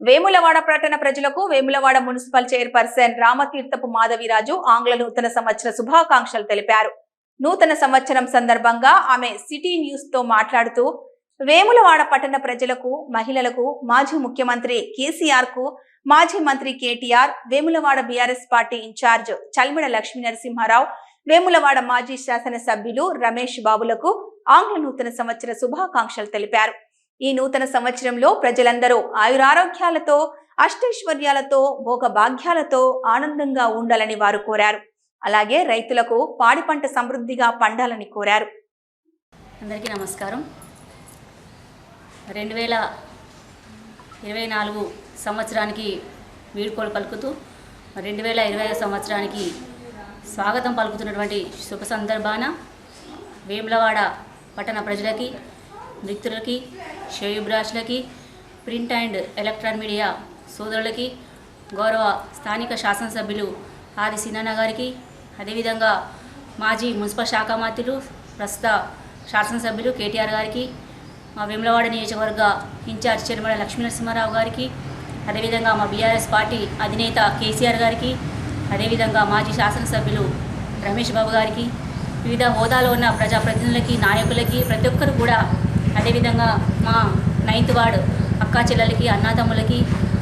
వేములవాడ పట్టణ ప్రజలకు Vemulawada municipal chairperson Ramatheerthapu Madhaviraju ఆంగ్ల నూతన సంవత్సర శుభాకాంక్షలు తెలిపారు. నూతన సంవత్సరం సందర్భంగా ఆమె సిటీ న్యూస్తో మాట్లాడుతూ వేములవాడ పట్టణ ప్రజలకు మహిళలకు మాజీ ముఖ్యమంత్రి కేసీఆర్కు మాజీ మంత్రి KTR Vemulawada BRS party in charge Chalmeda Lakshmi Narasimha Rao Vemulawada మాజీ శాసనసభ్యులు రమేష్ బాబులకు ఆంగ్ల నూతన సంవత్సర శుభాకాంక్షలు తెలిపారు. ఈ నూతన సంవత్సరంలో ప్రజలందరూ ఆయురారోగ్యాలతో అష్టైశ్వర్యాలతో భోగ భాగ్యాలతో ఆనందంగా ఉండాలని వారు కోరారు. అలాగే రైతులకు పాడి పంట సమృద్ధిగా పండాలని కోరారు. అందరికీ నమస్కారం. రెండు వేల ఇరవై నాలుగు సంవత్సరానికి వీడ్కోలు పలుకుతూ రెండు వేల ఇరవై ఐదు సంవత్సరానికి స్వాగతం పలుకుతున్నటువంటి శుభ సందర్భాన వేములవాడ పట్టణ ప్రజలకి మిత్రులకి శ్రేయుబ్రాషులకి ప్రింట్ అండ్ ఎలక్ట్రాన్ మీడియా సోదరులకి గౌరవ స్థానిక శాసనసభ్యులు ఆది సినన్న గారికి అదేవిధంగా మాజీ మున్సిపల్ శాఖ మంత్రులు ప్రస్తుత శాసనసభ్యులు కేటీఆర్ గారికి మా వేములవాడ నియోజకవర్గ ఇన్ఛార్జ్ చైర్మన్ లక్ష్మీనరసింహారావు గారికి అదేవిధంగా మా బీఆర్ఎస్ పార్టీ అధినేత కేసీఆర్ గారికి అదేవిధంగా మాజీ శాసనసభ్యులు రమేష్ బాబు గారికి వివిధ హోదాలో ఉన్న ప్రజాప్రతినిధులకి నాయకులకి ప్రతి ఒక్కరు కూడా అదేవిధంగా మా నైన్త్ వార్డు అక్కా చెల్లెలకి అన్నాతమ్ములకి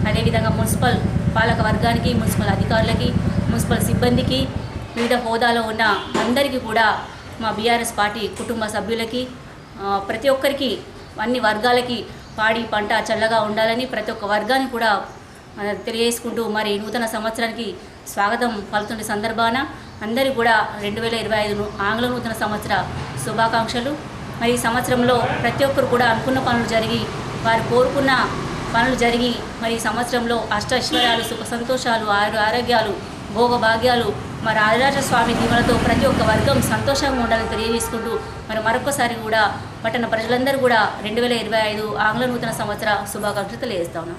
అదేవిధంగా మున్సిపల్ పాలక వర్గానికి మున్సిపల్ అధికారులకి మున్సిపల్ సిబ్బందికి వివిధ హోదాలో ఉన్న అందరికీ కూడా మా బీఆర్ఎస్ పార్టీ కుటుంబ సభ్యులకి ప్రతి ఒక్కరికి అన్ని వర్గాలకి పాడి పంట చల్లగా ఉండాలని ప్రతి ఒక్క వర్గాన్ని కూడా తెలియజేసుకుంటూ మరి నూతన సంవత్సరానికి స్వాగతం పలుతున్న సందర్భాన అందరికీ కూడా రెండు వేల ఇరవై ఐదు ఆంగ్ల నూతన సంవత్సర శుభాకాంక్షలు. మరి ఈ సంవత్సరంలో ప్రతి ఒక్కరు కూడా అనుకున్న పనులు జరిగి వారు కోరుకున్న పనులు జరిగి మరి ఈ సంవత్సరంలో అష్టైశ్వర్యాలు సుఖ సంతోషాలు ఆరు ఆరోగ్యాలు భోగభాగ్యాలు మరి ఆదిరాజ స్వామి దీవులతో ప్రతి ఒక్క వర్గం సంతోషంగా ఉండాలని తెలియజేసుకుంటూ మరి మరొకసారి కూడా పట్టణ ప్రజలందరూ కూడా రెండు వేల ఇరవై ఐదు ఆంగ్ల నూతన సంవత్సర శుభాకాంక్షలు తెలియజేస్తా ఉన్నాం.